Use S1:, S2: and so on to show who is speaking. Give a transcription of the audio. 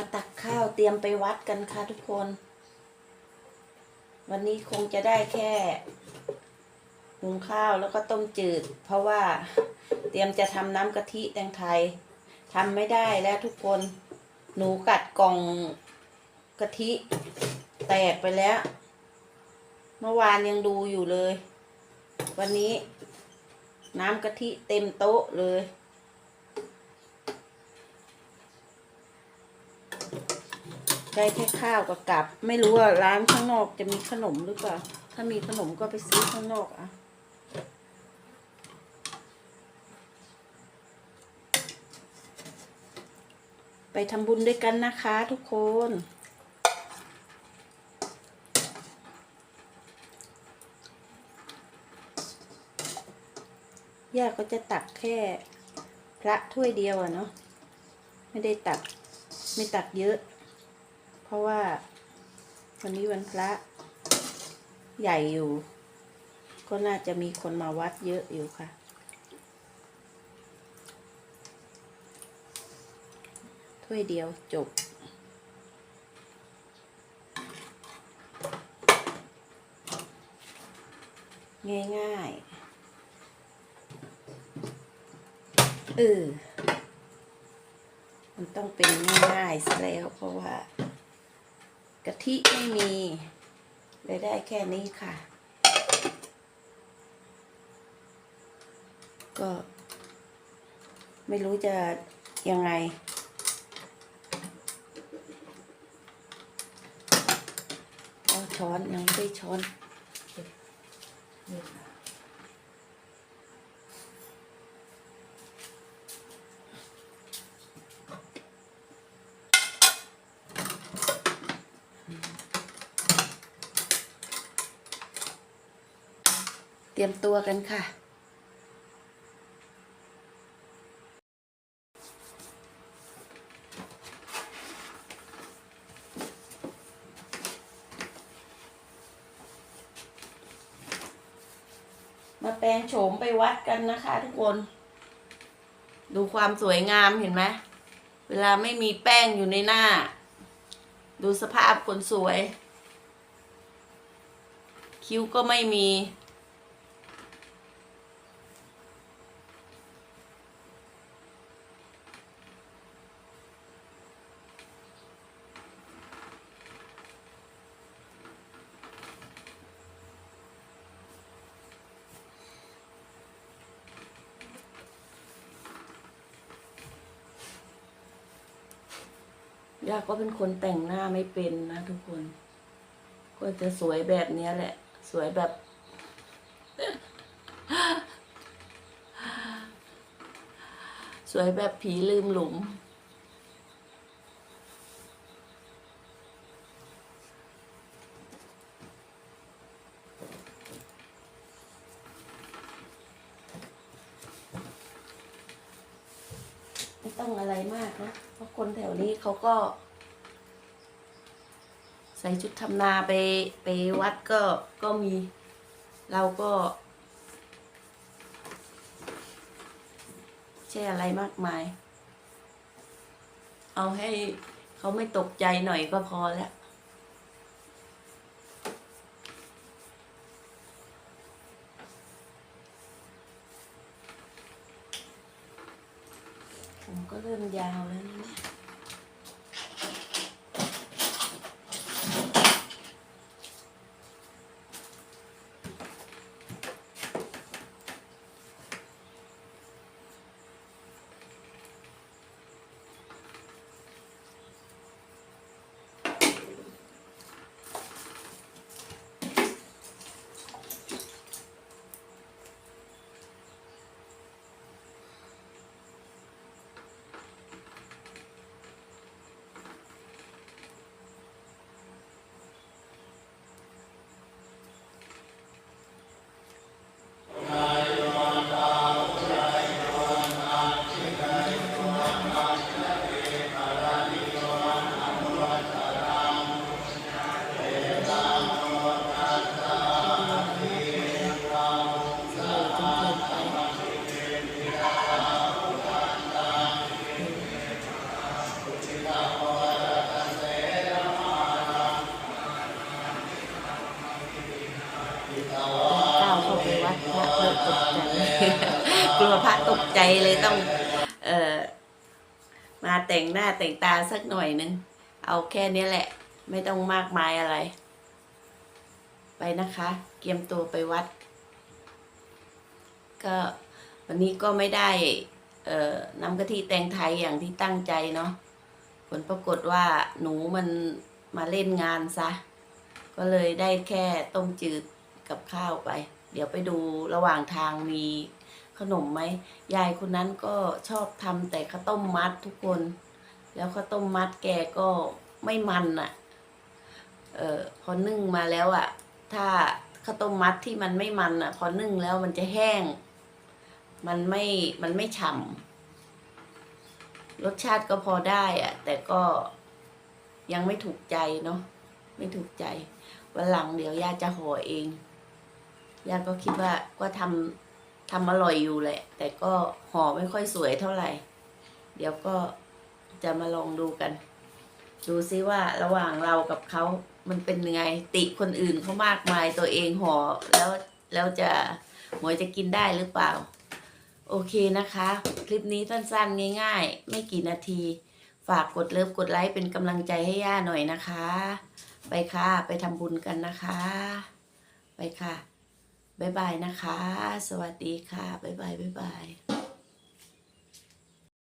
S1: มาตักข้าวเตรียมไปวัดกันค่ะทุกคน วันนี้คงจะได้แค่หุงข้าวแล้วก็ต้มจืด เพราะว่าเตรียมจะทำน้ำกะทิแตงไทยทำไม่ได้แล้วทุกคน หนูกัดกล่องกะทิแตกไปแล้ว เมื่อวานยังดูอยู่เลย วันนี้น้ำกะทิเต็มโต๊ะเลย ได้แค่ข้าวกับกับ ไม่รู้ว่าร้านข้างนอกจะมีขนมหรือเปล่า ถ้ามีขนมก็ไปซื้อข้างนอกอะไปทำบุญด้วยกันนะคะทุกคน ย่าก็จะตักแค่พระถ้วยเดียวอะเนาะ ไม่ได้ตัก ไม่ตักเยอะ เพราะว่า วันนี้วันพระ ใหญ่อยู่ ก็น่าจะมีคนมาวัดเยอะอยู่ค่ะ ถ้วยเดียวจบง่ายๆ เออ มันต้องเป็นง่ายๆซะแล้วเพราะว่า กะทิไม่มีเลยได้แค่นี้ค่ะ ก็ ไม่รู้จะยังไงเอาช้อนยังไม่ช้อนเก็บนี่ค่ะเต รียมตัวกันค่ะ มาแปลงโฉมไปวัดกันนะคะทุกคน ดูความสวยงามเห็นไหม เวลาไม่มีแป้งอยู่ในหน้า ดูสภาพคนสวย คิ้วก็ไม่มี ย่าก็เป็นคนแต่งหน้าไม่เป็นนะทุกคนก็จะสวยแบบเนี้ยแหละ สวยแบบ สวยแบบผีลืมหลุม ต้องอะไรมากนะเพราะคนแถวนี้เขาก็ ใส่ชุดทำนาไปไปวัดก็ก็มี เราก็ใช่อะไรมากมาย เอาให้เขาไม่ตกใจหน่อยก็พอแล้ว ผมก็เริ่ม พระตกใจเลยต้อง เอ่อมาแต่งหน้าแต่งตาสักหน่อยนึง เอาแค่นี้แหละ ไม่ต้องมากมายอะไร ไปนะคะเตรียมตัวไปวัด ก็วันนี้ก็ไม่ได้ เอ่อน้ำกะทิแตงไทยอย่างที่ตั้งใจเนาะผลปรากฏว่าหนูมันมาเล่นงานซะ ก็เลยได้แค่ต้มจืดกับข้าวไป เดี๋ยวไปดูระหว่างทางมี ขนมไหมยายคนนั้นก็ชอบทำแต่ข้าวต้มมัดทุกคน แล้วข้าวต้มมัดแกก็ไม่มันอะ่ะ เออพอนึ่งมาแล้วอะ่ะ ถ้าข้าวต้มมัดที่มันไม่มันอะ่ะ พอนึ่งแล้วมันจะแห้ง มันไม่มันไม่ฉ่ำรสชาติก็พอได้อะ่ะ แต่ก็ยังไม่ถูกใจเนาะไม่ถูกใจวันหลังเดี๋ยวย่าจะห่อเองย่าก็คิดว่าก็ทำ ทำอร่อยอยู่แหละ แต่ก็ห่อไม่ค่อยสวยเท่าไหร่ เดี๋ยวก็จะมาลองดูกัน ดูซิว่าระหว่างเรากับเขามันเป็นยังไง ติคนอื่นเขามากมายตัวเองห่อแล้วแล้วจะหมวยจะกินได้หรือเปล่า โอเคนะคะ คลิปนี้สั้นๆง่าย ๆ ไม่กี่นาที ฝากกดเลิฟกดไลค์เป็นกำลังใจให้ย่าหน่อยนะคะ ไปค่ะ ไปทำบุญกันนะคะ ไปค่ะ บ๊ายบายนะคะ สวัสดีค่ะ บ๊ายบาย บ๊ายบาย